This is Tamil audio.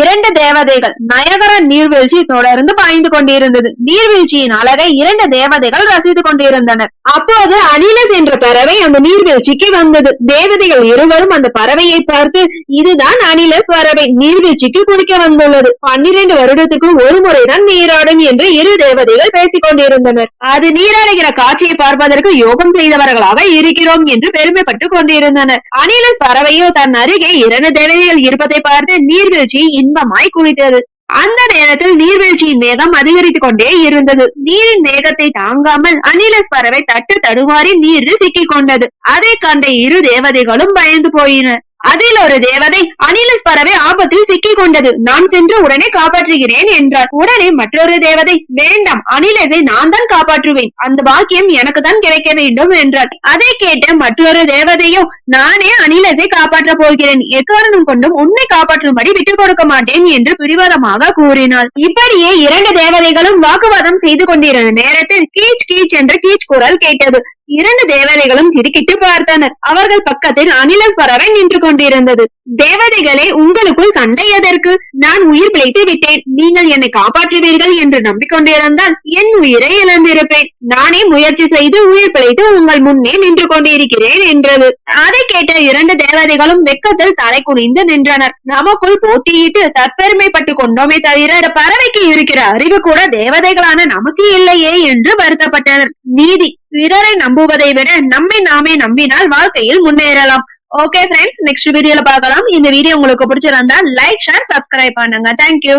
இரண்டு தேவதைகள் நயகர நீர்வீழ்ச்சி தொடர்ந்து பாய்ந்து கொண்டிருந்தது. நீர்வீழ்ச்சியின் அழகை இரண்டு தேவதைகள் ரசித்துக் கொண்டிருந்தனர். அப்போது அனிலஸ் என்ற பறவை அந்த நீர்வீழ்ச்சிக்கு வந்தது. தேவதைகள் இருவரும் அந்த பறவையை பார்த்து இதுதான் அனிலஸ் பறவை. நீர்வீழ்ச்சிக்கு குளிக்க வந்துள்ளது. பன்னிரண்டு வருடத்துக்கு ஒரு முறைதான் நீராடும் என்று இரு தேவதைகள் பேசிக் கொண்டிருந்தனர். அது நீராடுகிற காட்சியை பார்ப்பதற்கு யோகம் செய்தவர்களாக இருக்கிறோம் என்று பெருமைப்பட்டுக் கொண்டிருந்தனர். அனிலஸ் பறவையோ தன் அருகே இரண்டு தேவதைகள் இருப்பதை பார்த்து நீர்வீழ்ச்சி இன்பமாய் குளித்தது அந்த நேரத்தில் நீர்வீழ்ச்சியின் வேகம் அதிகரித்துக் கொண்டே இருந்தது. நீரின் வேகத்தை தாங்காமல் அனிலஸ் பறவை தட்டு தடுமாறி நீரில் சிக்கிக் கொண்டது. அதை கண்ட இரு தேவதைகளும் பயந்து போயின. அதில் ஒரு தேவதை அனிலஸ் பறவை ஆபத்தில் சிக்கிக் கொண்டது நான் சென்று உடனே காப்பாற்றுகிறேன் என்றார். உடனே மற்றொரு தேவதை வேண்டாம் அனிலஸை நான் தான் காப்பாற்றுவேன். அந்த பாக்கியம் எனக்கு தான் கிடைக்க வேண்டும் என்றார். அதை கேட்ட மற்றொரு தேவதையும் நானே அனிலஸை காப்பாற்றப் போகிறேன். எக்காரணம் கொண்டும் உன்னை காப்பாற்றும்படி விட்டுக் கொடுக்க மாட்டேன் என்று பிடிவாதமாக கூறினாள். இப்படியே இரண்டு தேவதைகளும் வாக்குவாதம் செய்து கொண்டிருந்த நேரத்தில் கீச் கீச் என்ற கீச் குரல் கேட்டது. இரண்டு தேவதைகளும் திடுக்கிட்டு பார்த்தனர். அவர்கள் பக்கத்தில் அனிலஸ் பறவை நின்று கொண்டிருந்தது. தேவதைகளே உங்களுக்குள் சண்டை எதற்கு? நான் உயிர் பிழைத்து விட்டேன். நீங்கள் என்னை காப்பாற்றுவீர்கள் என்று நம்பிக்கொண்டிருந்தால் என் உயிரை இழந்திருப்பேன். நானே முயற்சி செய்து உயிர் பிழைத்து உங்கள் முன்னே நின்று கொண்டிருக்கிறேன் என்றது. அதை கேட்ட இரண்டு தேவதைகளும் வெக்கத்தில் தலை குனிந்து நின்றனர். நமக்குள் போட்டியிட்டு தற்பெருமைப்பட்டு கொண்டோமே தவிர பறவைக்கு இருக்கிற அறிவு கூட தேவதைகளான நமக்கு இல்லையே என்று வருத்தப்பட்டனர் நீதி பிறரை நம்புவதை விட நம்மை நாமே நம்பினால் வாழ்க்கையில் முன்னேறலாம். ஓகே ஃப்ரெண்ட்ஸ் நெக்ஸ்ட் வீடியோல பார்க்கலாம். இந்த வீடியோ உங்களுக்கு பிடிச்சிருந்தா லைக் ஷேர் சப்ஸ்கிரைப் பண்ணுங்க. Thank you